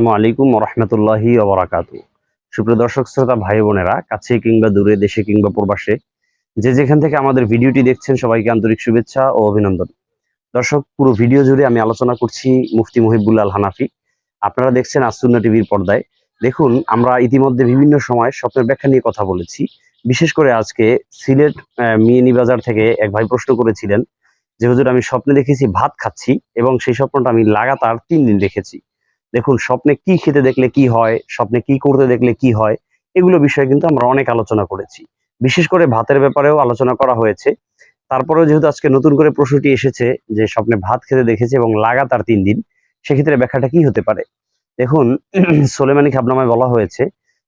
আসসালামু আলাইকুম রহমতুল্লাহি ওবরাকাতু সুপ্রিয় দর্শক, শ্রোতা, ভাই বোনেরা, কাছে কিংবা দূরে, দেশে কিংবা প্রবাসে, যে যেখান থেকে আমাদের ভিডিওটি দেখছেন, সবাইকে আন্তরিক শুভেচ্ছা ও অভিনন্দন। দর্শক, পুরো ভিডিও জুড়ে আমি আলোচনা করছি মুফতি মুহিবুল্লাহ হানাফি। আপনারা দেখছেন আসুন্না টিভির পর্দায়। দেখুন, আমরা ইতিমধ্যে বিভিন্ন সময় স্বপ্নের ব্যাখ্যা নিয়ে কথা বলেছি। বিশেষ করে আজকে সিলেট মিয়ানি বাজার থেকে এক ভাই প্রশ্ন করেছিলেন যে, হুজুর, আমি স্বপ্নে দেখেছি ভাত খাচ্ছি এবং সেই স্বপ্নটা আমি লাগাতার তিন দিন দেখেছি। দেখুন, স্বপ্নে কি খেতে দেখলে কি হয়, স্বপ্নে কি করতে দেখলে কি হয়, এগুলো বিষয়ে কিন্তু আমরা অনেক আলোচনা করেছি। বিশেষ করে ভাতের ব্যাপারেও আলোচনা করা হয়েছে। তারপরেও যেহেতু আজকে নতুন করে প্রশ্নটি এসেছে যে স্বপ্নে ভাত খেতে দেখেছে এবং লাগাতার তিন দিন, সেক্ষেত্রে ব্যাখ্যাটা কি হতে পারে? দেখুন, সোলেমানি খাবনামায় বলা হয়েছে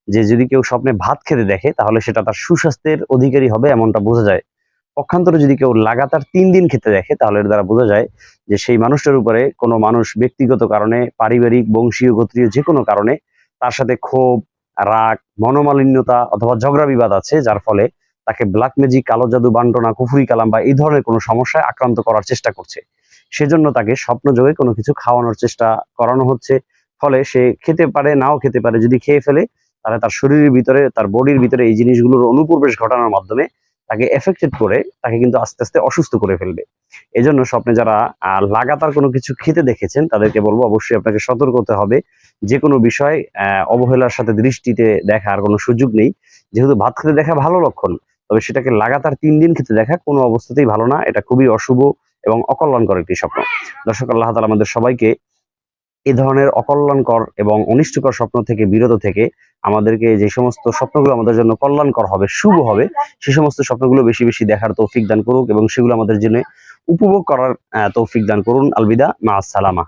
যে যদি কেউ স্বপ্নে ভাত খেতে দেখে, তাহলে সেটা তার সুস্বাস্থ্যের অধিকারী হবে, এমনটা বোঝা যায়। পক্ষান্তরে যদি কেউ লাগাতার তিন দিন খেতে দেখে, তাহলে এর দ্বারা বোঝা যায় যে সেই মানুষটার উপরে কোনো মানুষ ব্যক্তিগত কারণে, পারিবারিক, বংশীয়, গোত্রীয় যে কোনো কারণে তার সাথে ক্ষোভ, রাগ, মনোমালিন্যতা অথবা ঝগড়া বিবাদ আছে, যার ফলে তাকে ব্ল্যাক ম্যাজিক কালো জাদু, বান্টনা, কুফুরি কালাম বা এই ধরনের কোনো সমস্যায় আক্রান্ত করার চেষ্টা করছে। সেজন্য তাকে স্বপ্ন যোগে কোনো কিছু খাওয়ানোর চেষ্টা করানো হচ্ছে। ফলে সে খেতে পারে, নাও খেতে পারে, যদি খেয়ে ফেলে, তাহলে তার শরীরের ভিতরে, তার বডির ভিতরে এই জিনিসগুলোর অনুপ্রবেশ ঘটানোর মাধ্যমে তাকে এফেক্টেড করে তাকে কিন্তু আস্তে আস্তে অসুস্থ করে ফেলবে। এই জন্য স্বপ্নে যারা লাগাতার কোনো কিছু খেতে দেখেছেন, তাদেরকে বলব অবশ্যই আপনাকে সতর্ক হতে হবে। যে কোনো বিষয় অবহেলার সাথে দৃষ্টিতে দেখার কোনো সুযোগ নেই। যেহেতু ভাত খেতে দেখা ভালো লক্ষণ, তবে সেটাকে লাগাতার তিন দিন খেতে দেখা কোনো অবস্থাতেই ভালো না। এটা খুবই অশুভ এবং অকল্যাণকর একটি স্বপ্ন। দর্শক, আল্লাহ তালা আমাদের সবাইকে এই ধরনের অকল্যাণকর এবং অনিষ্টকর স্বপ্ন থেকে, বিরত থেকে আমাদেরকে যে সমস্ত স্বপ্নগুলো আমাদের জন্য কল্যাণকর হবে, শুভ হবে, সে সমস্ত স্বপ্নগুলো বেশি বেশি দেখার তৌফিক দান করুক এবং সেগুলো আমাদের জন্য উপভোগ করার তৌফিক দান করুন। আলবিদা, মা আসসালামা